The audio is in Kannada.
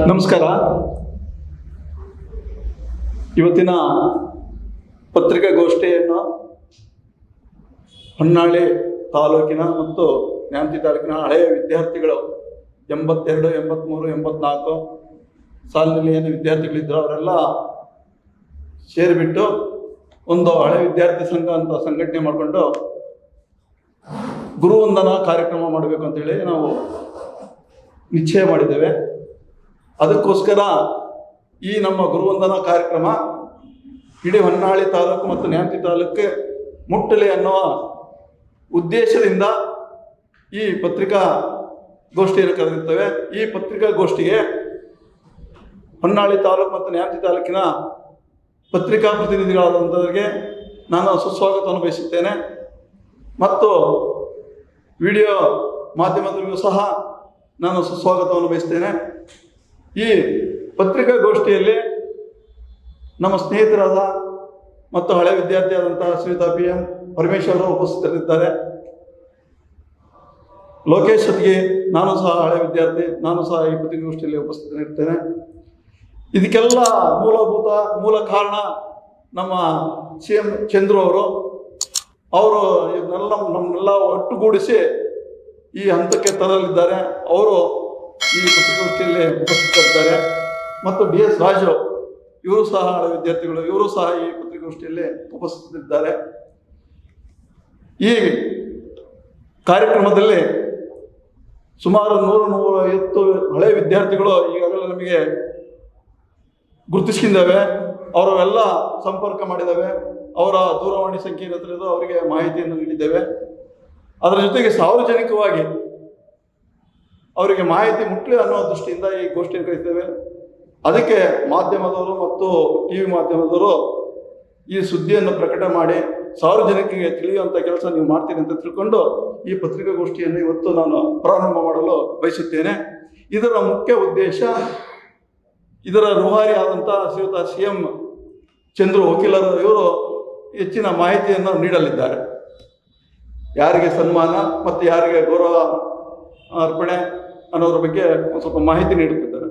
ನಮಸ್ಕಾರ. ಇವತ್ತಿನ ಪತ್ರಿಕಾಗೋಷ್ಠಿಯನ್ನು ಹೊನ್ನಾಳಿ ತಾಲೂಕಿನ ಮತ್ತು ನ್ಯಾಮತಿ ತಾಲೂಕಿನ ಹಳೆಯ ವಿದ್ಯಾರ್ಥಿಗಳು ಎಂಬತ್ತೆರಡು ಎಂಬತ್ತ್ಮೂರು ಎಂಬತ್ನಾಲ್ಕು ಸಾಲಿನಲ್ಲಿ ಏನು ವಿದ್ಯಾರ್ಥಿಗಳಿದ್ರು ಅವರೆಲ್ಲ ಸೇರಿಬಿಟ್ಟು ಒಂದು ಹಳೆ ವಿದ್ಯಾರ್ಥಿ ಸಂಘ ಅಂತ ಸಂಘಟನೆ ಮಾಡಿಕೊಂಡು ಗುರುವಂದನ ಕಾರ್ಯಕ್ರಮ ಮಾಡಬೇಕು ಅಂತೇಳಿ ನಾವು ನಿಶ್ಚಯ ಮಾಡಿದ್ದೇವೆ. ಅದಕ್ಕೋಸ್ಕರ ಈ ನಮ್ಮ ಗುರುವಂದನಾ ಕಾರ್ಯಕ್ರಮ ಇಡೀ ಹೊನ್ನಾಳಿ ತಾಲೂಕು ಮತ್ತು ನ್ಯಾಮತಿ ತಾಲೂಕು ಮುಟ್ಟಲಿ ಅನ್ನುವ ಉದ್ದೇಶದಿಂದ ಈ ಪತ್ರಿಕಾ ಗೋಷ್ಠಿಯನ್ನು ಕರೆದಿರ್ತೇವೆ. ಈ ಪತ್ರಿಕಾ ಗೋಷ್ಠಿಗೆ ಹೊನ್ನಾಳಿ ತಾಲೂಕು ಮತ್ತು ನ್ಯಾಮತಿ ತಾಲೂಕಿನ ಪತ್ರಿಕಾ ಪ್ರತಿನಿಧಿಗಳಾದಂಥವರಿಗೆ ನಾನು ಸುಸ್ವಾಗತವನ್ನು ಬಯಸುತ್ತೇನೆ ಮತ್ತು ವಿಡಿಯೋ ಮಾಧ್ಯಮದಲ್ಲಿಯೂ ಸಹ ನಾನು ಸುಸ್ವಾಗತವನ್ನು ಬಯಸ್ತೇನೆ ಈ ಪತ್ರಿಕಾಗೋಷ್ಠಿಯಲ್ಲಿ ನಮ್ಮ ಸ್ನೇಹಿತರಾದ ಮತ್ತು ಹಳೆ ವಿದ್ಯಾರ್ಥಿಯಾದಂತಹ ಸುನಿತಾ ಪಿ ಎಂ ಪರಮೇಶ್ವರ್ ಉಪಸ್ಥಿತರಿದ್ದಾರೆ. ಲೋಕೇಶ್ ನಾನು ಸಹ ಹಳೆ ವಿದ್ಯಾರ್ಥಿ, ನಾನು ಸಹ ಈ ಪತ್ರಿಕಾಗೋಷ್ಠಿಯಲ್ಲಿ ಉಪಸ್ಥಿತರಿರ್ತೇನೆ. ಇದಕ್ಕೆಲ್ಲ ಮೂಲಭೂತ, ಮೂಲ ಕಾರಣ ನಮ್ಮ ಸಿ ಎಂ ಚಂದ್ರು ಅವರು. ಅವರು ಇದನ್ನೆಲ್ಲ ನಮ್ಮನ್ನೆಲ್ಲ ಒಟ್ಟುಗೂಡಿಸಿ ಈ ಹಂತಕ್ಕೆ ತರಲಿದ್ದಾರೆ. ಅವರು ಈ ಪತ್ರಿಕಾಗೋಷ್ಠಿಯಲ್ಲಿ ಉಪಸ್ಥಿತರಿದ್ದಾರೆ. ಮತ್ತು ಡಿ ಎಸ್ ರಾಜು, ಇವರು ಸಹ ವಿದ್ಯಾರ್ಥಿಗಳು, ಇವರು ಸಹ ಈ ಪತ್ರಿಕಾಗೋಷ್ಠಿಯಲ್ಲಿ ಉಪಸ್ಥಿತರಿದ್ದಾರೆ. ಈ ಕಾರ್ಯಕ್ರಮದಲ್ಲಿ ಸುಮಾರು ನೂರು ನೂರ ಐವತ್ತು ಹಳೆ ವಿದ್ಯಾರ್ಥಿಗಳು ಈಗಾಗಲೇ ನಮಗೆ ಗುರುತಿಸ್ಕೊಂಡಿದ್ದಾವೆ. ಅವರೆಲ್ಲ ಸಂಪರ್ಕ ಮಾಡಿದ್ದಾವೆ. ಅವರ ದೂರವಾಣಿ ಸಂಖ್ಯೆ ತಿಳಿದು ಅವರಿಗೆ ಮಾಹಿತಿಯನ್ನು ನೀಡಿದ್ದೇವೆ. ಅದರ ಜೊತೆಗೆ ಸಾರ್ವಜನಿಕವಾಗಿ ಅವರಿಗೆ ಮಾಹಿತಿ ಮುಟ್ಲಿ ಅನ್ನೋ ದೃಷ್ಟಿಯಿಂದ ಈ ಗೋಷ್ಠಿಯನ್ನು ಕರೀತೇವೆ ಅದಕ್ಕೆ ಮಾಧ್ಯಮದವರು ಮತ್ತು ಟಿ ವಿ ಮಾಧ್ಯಮದವರು ಈ ಸುದ್ದಿಯನ್ನು ಪ್ರಕಟ ಮಾಡಿ ಸಾರ್ವಜನಿಕರಿಗೆ ತಿಳಿಯುವಂಥ ಕೆಲಸ ನೀವು ಮಾಡ್ತೀರಿ ಅಂತ ತಿಳ್ಕೊಂಡು ಈ ಪತ್ರಿಕಾಗೋಷ್ಠಿಯನ್ನು ಇವತ್ತು ನಾನು ಪ್ರಾರಂಭ ಮಾಡಲು ಬಯಸುತ್ತೇನೆ. ಇದರ ಮುಖ್ಯ ಉದ್ದೇಶ, ಇದರ ರೂವಾರಿ ಆದಂಥ ಶ್ರೀಯುತ ಸಿ ಎಂ ಚಂದ್ರು ವಕೀಲರ ಇವರು ಹೆಚ್ಚಿನ ಮಾಹಿತಿಯನ್ನು ನೀಡಲಿದ್ದಾರೆ. ಯಾರಿಗೆ ಸನ್ಮಾನ ಮತ್ತು ಯಾರಿಗೆ ಗೌರವ ಅರ್ಪಣೆ ಅನ್ನೋದ್ರ ಬಗ್ಗೆ ಒಂದು ಸ್ವಲ್ಪ ಮಾಹಿತಿ ನೀಡುತ್ತಿದ್ದಾರೆ.